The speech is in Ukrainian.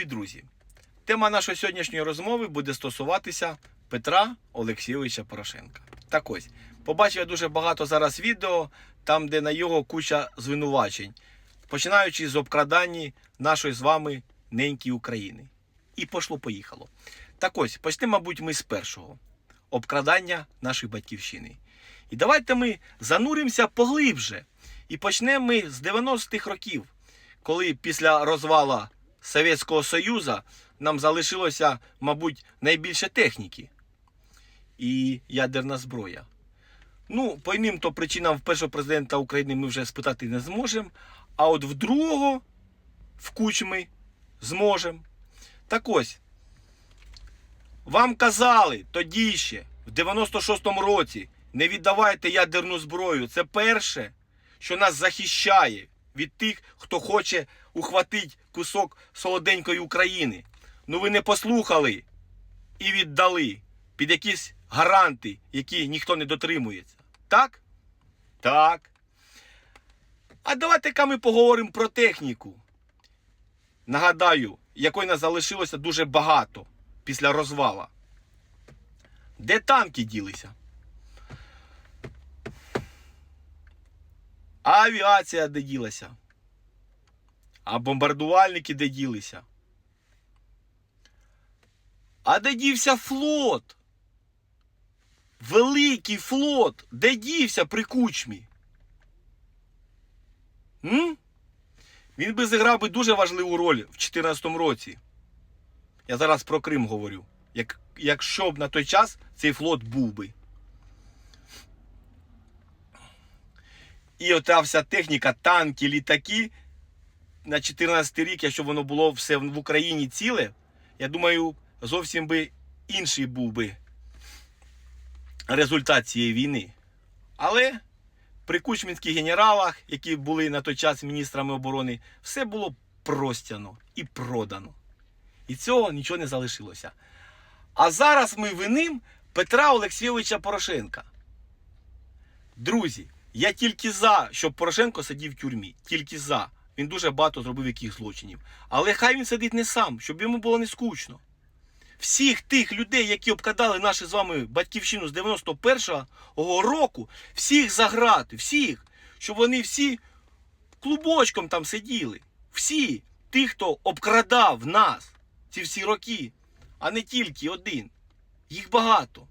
любі друзі, тема нашої сьогоднішньої розмови буде стосуватися Петра Олексійовича Порошенка. Так ось, побачив я дуже багато зараз відео, там, де на його куча звинувачень, починаючи з обкрадання нашої з вами неньки України. І пошло-поїхало. Так ось, почнемо, мабуть, ми з першого обкрадання нашої батьківщини. І давайте ми зануримося поглибше. І почнемо ми з 90-х років, коли після розвала Совєтського Союзу нам залишилося, мабуть, найбільше техніки і ядерна зброя. Ну, по іним то причинам в першого президента України ми вже спитати не зможемо, а от в другого, в кучми, зможемо. Так ось, вам казали тоді ще, в 96-му році, не віддавайте ядерну зброю. Це перше, що нас захищає від тих, хто хоче ухватити кусок солоденької України. Ну ви не послухали і віддали під якісь гаранти, які ніхто не дотримується. Так? Так. А давайте-ка ми поговоримо про техніку. Нагадаю, якої нас залишилося дуже багато після розвала. Де танки ділися? А авіація де ділася? А бомбардувальники де ділися? А де дівся флот? Великий флот, де дівся при кучмі? М? Він би зіграв би дуже важливу роль в 2014 році. Я зараз про Крим говорю. Як, якщо б на той час цей флот був би. І ота вся техніка, танки, літаки на 14 рік, якщо воно було все в Україні ціле, я думаю, зовсім би інший був би результат цієї війни. Але при кучмінських генералах, які були на той час міністрами оборони, все було простяно і продано. І цього нічого не залишилося. А зараз ми виним Петра Олексійовича Порошенка. Друзі, я тільки за, щоб Порошенко сидів в тюрмі. Тільки за. Він дуже багато зробив яких злочинів. Але хай він сидить не сам, щоб йому було не скучно. Всіх тих людей, які обкрадали нашу з вами батьківщину з 91-го року, всіх заграти, всіх, щоб вони всі клубочком там сиділи. Всі, ті, хто обкрадав нас ці всі роки, а не тільки один. Їх багато.